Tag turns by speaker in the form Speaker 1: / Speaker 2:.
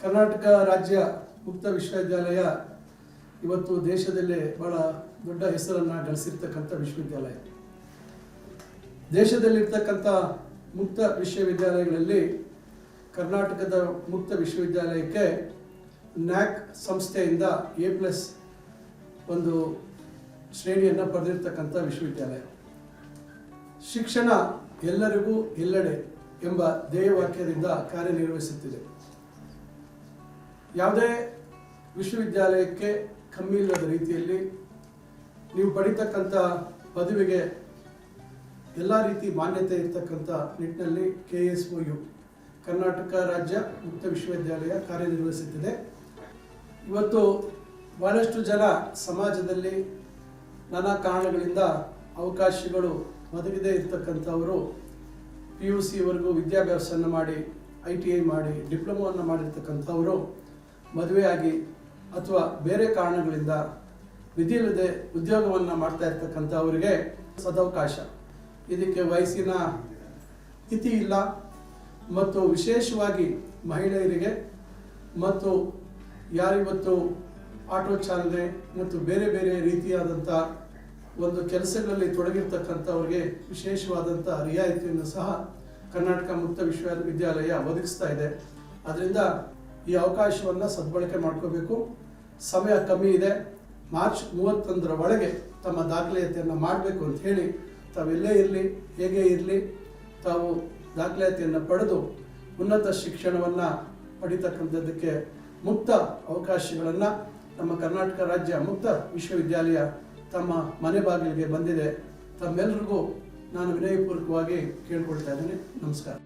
Speaker 1: ಕರ್ನಾಟಕ ರಾಜ್ಯ ಮುಕ್ತ ವಿಶ್ವವಿದ್ಯಾಲಯ ಇವತ್ತು ದೇಶದಲ್ಲೇ ಬಹಳ ದೊಡ್ಡ ಹೆಸರನ್ನು ಗಳಿಸಿರ್ತಕ್ಕಂಥ ವಿಶ್ವವಿದ್ಯಾಲಯ. ದೇಶದಲ್ಲಿರ್ತಕ್ಕಂಥ ಮುಕ್ತ ವಿಶ್ವವಿದ್ಯಾಲಯಗಳಲ್ಲಿ ಕರ್ನಾಟಕದ ಮುಕ್ತ ವಿಶ್ವವಿದ್ಯಾಲಯಕ್ಕೆ ನ್ಯಾಕ್ ಸಂಸ್ಥೆಯಿಂದ ಎ ಪ್ಲಸ್ ಒಂದು ಶ್ರೇಣಿಯನ್ನು ಪಡೆದಿರ್ತಕ್ಕಂಥ ವಿಶ್ವವಿದ್ಯಾಲಯ. ಶಿಕ್ಷಣ ಎಲ್ಲರಿಗೂ ಎಲ್ಲೆಡೆ ಎಂಬ ಧ್ಯೇಯವಾಕ್ಯದಿಂದ ಕಾರ್ಯನಿರ್ವಹಿಸುತ್ತಿದೆ. ಯಾವುದೇ ವಿಶ್ವವಿದ್ಯಾಲಯಕ್ಕೆ ಕಮ್ಮಿ ಇಲ್ಲದ ರೀತಿಯಲ್ಲಿ ನೀವು ಪಡಿತಕ್ಕಂಥ ಪದವಿಗೆ ಎಲ್ಲ ರೀತಿ ಮಾನ್ಯತೆ ಇರತಕ್ಕಂಥ ನಿಟ್ಟಿನಲ್ಲಿ K S O U Karnataka ರಾಜ್ಯ ಮುಕ್ತ ವಿಶ್ವವಿದ್ಯಾಲಯ ಕಾರ್ಯನಿರ್ವಹಿಸುತ್ತಿದೆ. ಇವತ್ತು ಬಹಳಷ್ಟು ಜನ ಸಮಾಜದಲ್ಲಿ ನಾನಾ ಕಾರಣಗಳಿಂದ ಅವಕಾಶಗಳು ಒದಗದೇ ಇರ್ತಕ್ಕಂಥವರು ಪಿ ಯು ಸಿವರೆಗೂ ವಿದ್ಯಾಭ್ಯಾಸವನ್ನು ಮಾಡಿ ಐ ಟಿ ಐ ಮಾಡಿ, ಡಿಪ್ಲೊಮೋವನ್ನು ಮಾಡಿರ್ತಕ್ಕಂಥವರು ಮದುವೆಯಾಗಿ ಅಥವಾ ಬೇರೆ ಕಾರಣಗಳಿಂದ ವಿಧಿಯಿಲ್ಲದೆ ಉದ್ಯೋಗವನ್ನು ಮಾಡ್ತಾ ಇರ್ತಕ್ಕಂಥವರಿಗೆ ಸದವಕಾಶ. ಇದಕ್ಕೆ ವಯಸ್ಸಿನ ಮಿತಿ ಇಲ್ಲ ಮತ್ತು ವಿಶೇಷವಾಗಿ ಮಹಿಳೆಯರಿಗೆ ಮತ್ತು ಯಾರಿವತ್ತು ಆಟೋ ಚಾಲನೆ ಮತ್ತು ಬೇರೆ ಬೇರೆ ರೀತಿಯಾದಂಥ ಒಂದು ಕೆಲಸಗಳಲ್ಲಿ ತೊಡಗಿರ್ತಕ್ಕಂಥವ್ರಿಗೆ ವಿಶೇಷವಾದಂಥ ರಿಯಾಯಿತಿಯನ್ನು ಸಹ ಕರ್ನಾಟಕ ಮುಕ್ತ ವಿಶ್ವವಿದ್ಯಾಲಯ ಒದಗಿಸ್ತಾ ಇದೆ. ಅದರಿಂದ ಈ ಅವಕಾಶವನ್ನು ಸದ್ಬಳಕೆ ಮಾಡ್ಕೋಬೇಕು. ಸಮಯ ಕಮ್ಮಿ ಇದೆ. ಮಾರ್ಚ್ ಮೂವತ್ತೊಂದರ ಒಳಗೆ ತಮ್ಮ ದಾಖಲಾತಿಯನ್ನು ಮಾಡಬೇಕು ಅಂತ ಹೇಳಿ ತಾವೆಲ್ಲೇ ಇರಲಿ, ಹೇಗೆ ಇರಲಿ, ತಾವು ದಾಖಲಾತಿಯನ್ನು ಪಡೆದು ಉನ್ನತ ಶಿಕ್ಷಣವನ್ನು ಪಡಿತಕ್ಕಂಥದ್ದಕ್ಕೆ ಮುಕ್ತ ಅವಕಾಶಗಳನ್ನು ನಮ್ಮ ಕರ್ನಾಟಕ ರಾಜ್ಯ ಮುಕ್ತ ವಿಶ್ವವಿದ್ಯಾಲಯ ತಮ್ಮ ಮನೆ ಬಾಗಿಲಿಗೆ ಬಂದಿದೆ. ತಮ್ಮೆಲ್ಲರಿಗೂ ನಾನು ವಿನಯಪೂರ್ವಕವಾಗಿ ಕೇಳ್ಕೊಳ್ತಾ ಇದ್ದೀನಿ. ನಮಸ್ಕಾರ.